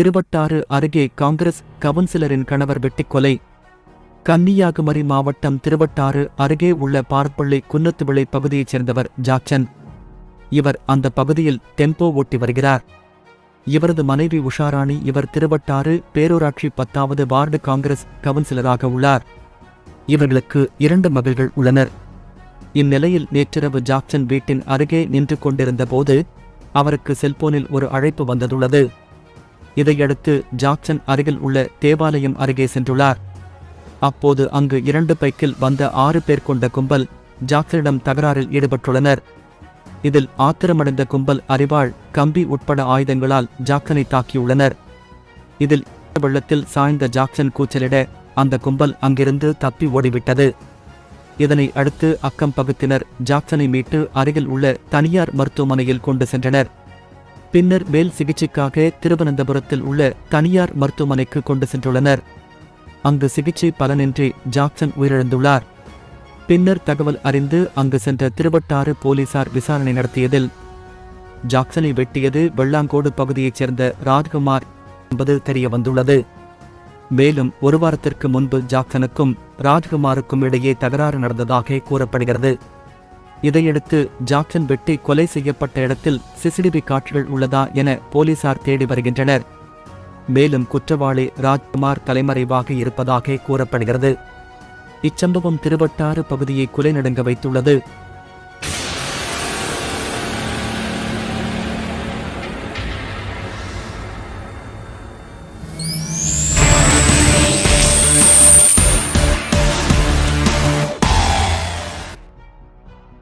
திருவட்டாறு அருகே காங்கிரஸ் கவுன்சிலரின் கணவர் வெட்டிக்கொலை. கன்னியாகுமரி மாவட்டம் திருவட்டாறு அருகே உள்ள பார்ப்பள்ளி குன்னத்துவிளை பகுதியைச் சேர்ந்தவர் ஜாக்சன். இவர் அந்த பகுதியில் டெம்போ ஓட்டி வருகிறார். இவரது மனைவி உஷாராணி இவர் திருவட்டாறு பேரூராட்சி பத்தாவது வார்டு காங்கிரஸ் கவுன்சிலராக உள்ளார். இவர்களுக்கு இரண்டு மகள்கள் உள்ளனர். இந்நிலையில் நேற்றிரவு ஜாக்சன் வீட்டின் அருகே நின்று கொண்டிருந்த போது அவருக்கு செல்போனில் ஒரு அழைப்பு வந்துள்ளது இதையடுத்து ஜாக்சன் அருகில் உள்ள தேவாலயம் அருகே சென்றுள்ளார். அப்போது அங்கு இரண்டு பைக்கில் வந்த ஆறு பேர் கொண்ட கும்பல் ஜாக்சனிடம் தகராறில் ஈடுபட்டுள்ளனர். இதில் ஆத்திரமடைந்த கும்பல் அறிவாள் கம்பி உட்பட ஆயுதங்களால் ஜாக்சனை தாக்கியுள்ளனர். இதில் வெள்ளத்தில் சாய்ந்த ஜாக்சன் கூச்சலிட அந்த கும்பல் அங்கிருந்து தப்பி ஓடிவிட்டது. இதனை அடுத்து அக்கம் பகுத்தினர் ஜாக்சனை மீட்டு அருகில் உள்ள தனியார் மருத்துவமனையில் கொண்டு சென்றனர். பின்னர் மேல் சிகிச்சைக்காக திருவனந்தபுரத்தில் உள்ள தனியார் மருத்துவமனைக்கு கொண்டு சென்றுள்ளனர். அங்கு சிகிச்சை பலனின்றி ஜாக்சன் உயிரிழந்துள்ளார். பின்னர் தகவல் அறிந்து அங்கு சென்ற திருவட்டாறு போலீசார் விசாரணை நடத்தியதில் ஜாக்சனை வெட்டியது வெள்ளாங்கோடு பகுதியைச் சேர்ந்த ராஜ்குமார் என்பது தெரிய வந்துள்ளது. மேலும் ஒரு வாரத்திற்கு முன்பு ஜாக்சனுக்கும் ராஜ்குமாருக்கும் இடையே தகராறு நடந்ததாக கூறப்படுகிறது. இதையடுத்து ஜாக்சன் வெட்டி கொலை செய்யப்பட்ட இடத்தில் சிசிடிவி காட்சிகள் உள்ளதா என போலீசார் தேடி வருகின்றனர். மேலும் குற்றவாளி ராஜ்குமார் தலைமறைவாக இருப்பதாக கூறப்படுகிறது. இச்சம்பவம் திருவட்டாறு பகுதியை குலைநடுங்க வைத்துள்ளது.